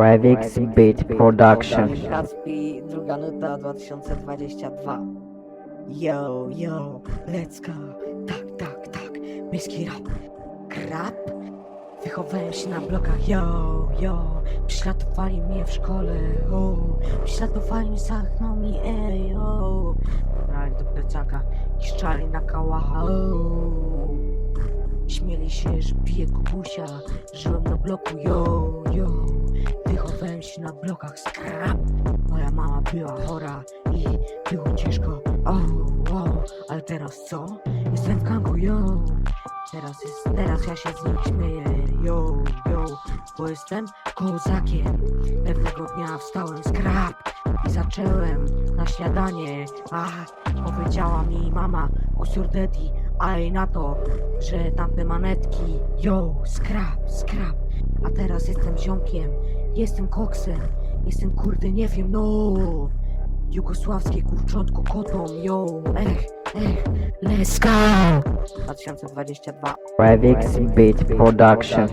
Revix Beat Production. Kacpi, druga nuta 2022. Yo, yo, let's go. Tak, tak, tak. Myski rap. Krap. Wychowałem się na blokach, yo, yo. Prześladowali mnie w szkole, o. Prześladowali mnie, zamknął mi, ej, o. Brali do plecaka i na kałacha, o. Śmieli się, że piję kubusia Żyłem na bloku, yo, na blokach skrap. Moja mama była chora i było ciężko. O, o, ale teraz co? Jestem w yo Teraz jest, teraz ja się z nich śmieję, yo, yo Bo jestem kozakiem. Pewnego dnia wstałem z krap I zacząłem na śniadanie. A, powiedziała mi mama Kusur daddy, a jej na to Że tamte manetki, yo, skrap, skrap. A teraz jestem ziomkiem Jestem koksem. Jestem kurde, nie wiem, no. Jugosławskie kurczątko kotą, yo, ech, ech Let's go. 2022 Revix Beat Production.